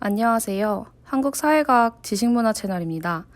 안녕하세요. 한국 사회과학 지식문화 채널입니다.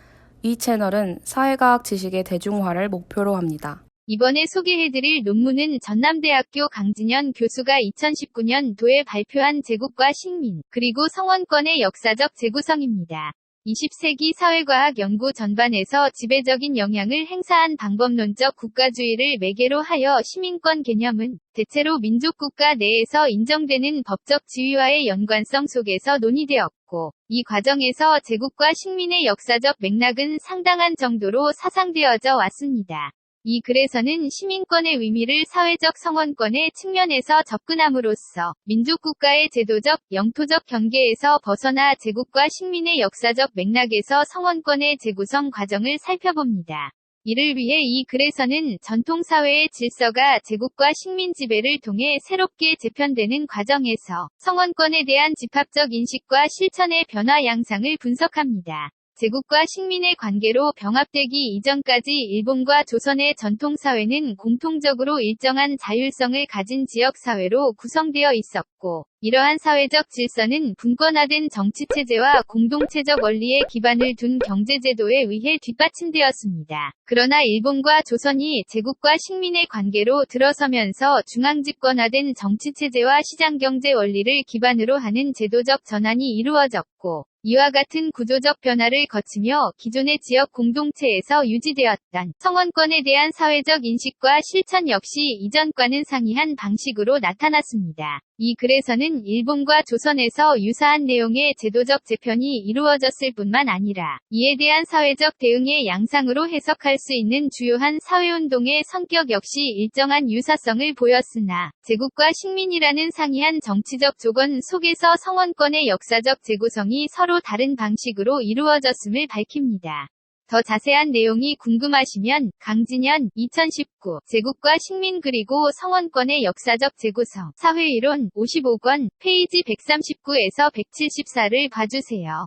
이 채널은 사회과학 지식의 대중화를 목표로 합니다. 이번에 소개해드릴 논문은 전남대학교 강진현 교수가 2019년도에 발표한 제국과 식민, 그리고 성원권의 역사적 재구성입니다. 20세기 사회과학 연구 전반에서 지배적인 영향을 행사한 방법론적 국가주의를 매개로 하여 시민권 개념은 대체로 민족국가 내에서 인정되는 법적 지위와의 연관성 속에서 논의되었고, 이 과정에서 제국과 식민의 역사적 맥락은 상당한 정도로 사상되어져 왔습니다. 이 글에서는 시민권의 의미를 사회적 성원권의 측면에서 접근함으로써 민족국가의 제도적, 영토적 경계에서 벗어나 제국과 식민의 역사적 맥락에서 성원권의 재구성 과정을 살펴봅니다. 이를 위해 이 글에서는 전통사회의 질서가 제국과 식민 지배를 통해 새롭게 재편되는 과정에서 성원권에 대한 집합적 인식과 실천의 변화 양상을 분석합니다. 제국과 식민의 관계로 병합되기 이전까지 일본과 조선의 전통사회는 공통적으로 일정한 자율성을 가진 지역사회로 구성되어 있었고, 이러한 사회적 질서는 분권화된 정치체제와 공동체적 원리에 기반을 둔 경제제도에 의해 뒷받침되었습니다. 그러나 일본과 조선이 제국과 식민의 관계로 들어서면서 중앙집권화된 정치체제와 시장경제 원리를 기반으로 하는 제도적 전환이 이루어졌고, 이와 같은 구조적 변화를 거치며 기존의 지역 공동체에서 유지되었던 성원권에 대한 사회적 인식과 실천 역시 이전과는 상이한 방식으로 나타났습니다. 이 글에서는 일본과 조선에서 유사한 내용의 제도적 재편이 이루어졌을 뿐만 아니라 이에 대한 사회적 대응의 양상으로 해석할 수 있는 주요한 사회운동의 성격 역시 일정한 유사성을 보였으나 제국과 식민이라는 상이한 정치적 조건 속에서 성원권의 역사적 재구성이 서로 다른 방식으로 이루어졌음을 밝힙니다. 더 자세한 내용이 궁금하시면 강진현 2019 제국과 식민 그리고 성원권의 역사적 재구성 사회이론 55권 페이지 139에서 174를 봐주세요.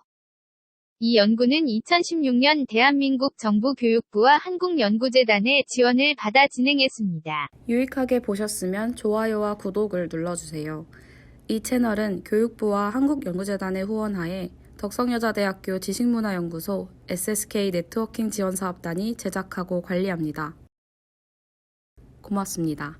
이 연구는 2016년 대한민국 정부 교육부와 한국연구재단의 지원을 받아 진행했습니다. 유익하게 보셨으면 좋아요와 구독을 눌러주세요. 이 채널은 교육부와 한국연구재단의 후원하에 덕성여자대학교 지식문화연구소 SSK 네트워킹 지원사업단이 제작하고 관리합니다. 고맙습니다.